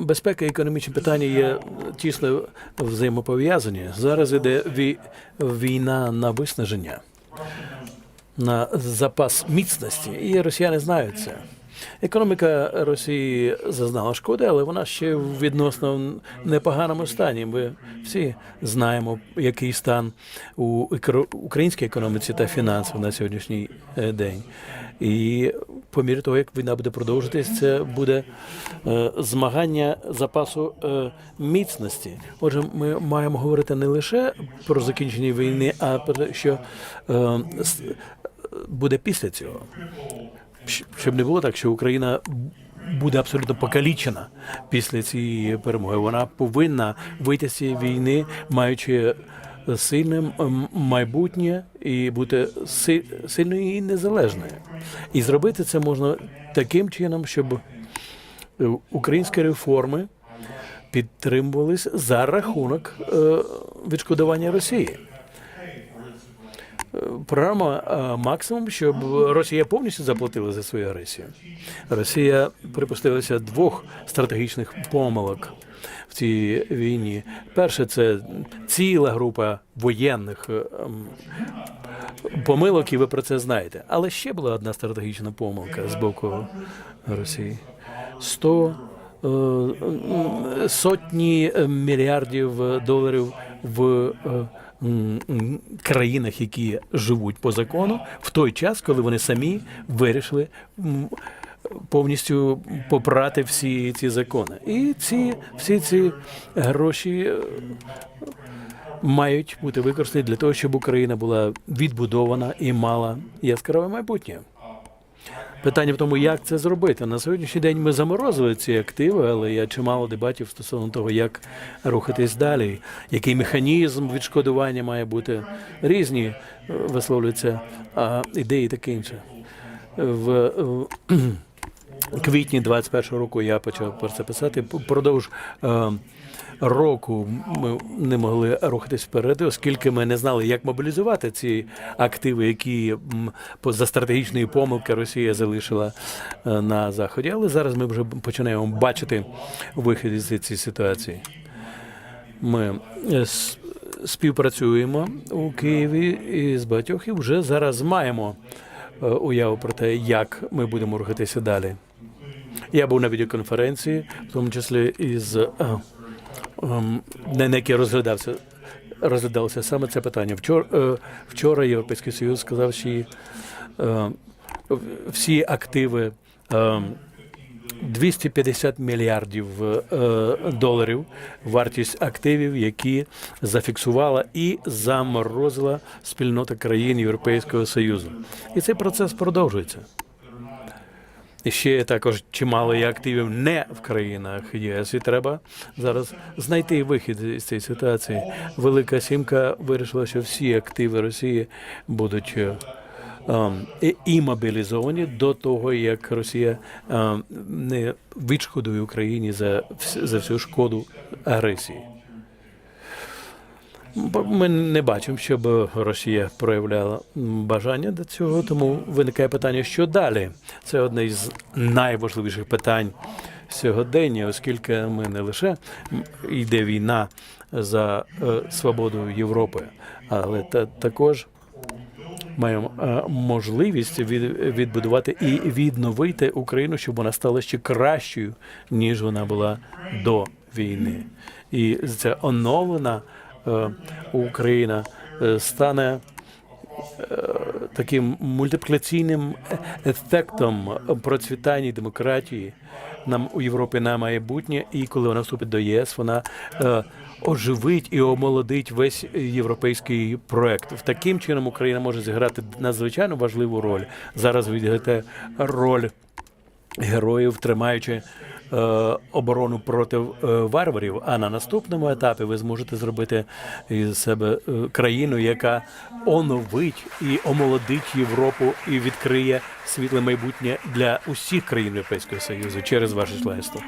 Безпека і економічні питання є тісно взаємопов'язані. Зараз іде вій- війна на виснаження, на запас міцності, і росіяни знають це. Економіка Росії зазнала шкоди, але вона ще в відносно непоганому стані. Ми всі знаємо, який стан у українській економіці та фінансах на сьогоднішній е, день. І по мірі того, як війна буде продовжуватись, це буде е, змагання запасу е, міцності. Отже, ми маємо говорити не лише про закінчення війни, а про те, що буде після цього. Щоб не було так, що Україна буде абсолютно покалічена після цієї перемоги. Вона повинна вийти з цієї війни, маючи сильне майбутнє і бути сильною і незалежною. І зробити це можна таким чином, щоб е, українські реформи підтримувались за рахунок е, відшкодування Росії. Програма максимум, щоб Росія повністю заплатила за свою агресію. Росія припустилася двох стратегічних помилок в цій війні. Перше, це ціла група воєнних ем, помилок, і ви про це знаєте. Але ще була одна стратегічна помилка з боку Росії. 100 е, сотні мільярдів доларів в е, країнах, які живуть по закону, в той час, коли вони самі вирішили повністю попрати всі ці закони. І ці всі ці гроші е, мають бути використані для того, щоб Україна була відбудована і мала яскраве майбутнє. Питання в тому, як це зробити. На сьогоднішній день ми заморозили ці активи, але є чимало дебатів стосовно того, як рухатись далі, який механізм відшкодування має бути. Різні е, висловлюються а, ідеї таке інше. В, квітні 21-го року я почав про це писати. Продовж е, року ми не могли рухатись вперед, оскільки ми не знали, як мобілізувати ці активи, які за стратегічної помилки Росія залишила е, на заході. Але зараз ми вже починаємо бачити вихід із цієї ситуації. Ми е, співпрацюємо у Києві із багатьох і вже зараз маємо е, уяву про те, як ми будемо рухатися далі. Я був на відеоконференції, в тому числі із е, ем, на якій розглядався розглядалося саме це питання. Вчора, е, вчора Європейський Союз сказав, що е, всі активи. е, 250 мільярдів е, доларів вартість активів, які зафіксувала і заморозила спільнота країн Європейського Союзу. І цей процес продовжується. Ще також чимало активів не в країнах ЄС, і треба зараз знайти вихід з цієї ситуації. Велика сімка вирішила, що всі активи Росії будуть е, ем, і- імобілізовані до того, як Росія ем, не відшкодує Україні за всю шкоду агресії. Ми не бачимо, щоб Росія проявляла бажання до цього, тому виникає питання, що далі. Це одне із найважливіших питань сьогодення, оскільки ми не лише йде війна за е, свободу Європи, але та також маємо е, можливість відбудувати і відновити Україну, щоб вона стала ще кращою, ніж вона була до війни. І ця оновлена Україна е, стане е, таким мультиплікаційним ефектом процвітання демократії нам у Європі на майбутнє, і коли вона вступить до ЄС, вона е, оживить і омолодить весь європейський проект. В таким чином Україна може зіграти надзвичайно важливу роль. Зараз відіграти роль героїв, тримаючи е, оборону проти е, варварів. А на наступному етапі ви зможете зробити із себе е, країну, яка оновить і омолодить Європу і відкриє світле майбутнє для усіх країн Європейського Союзу через ваше членство.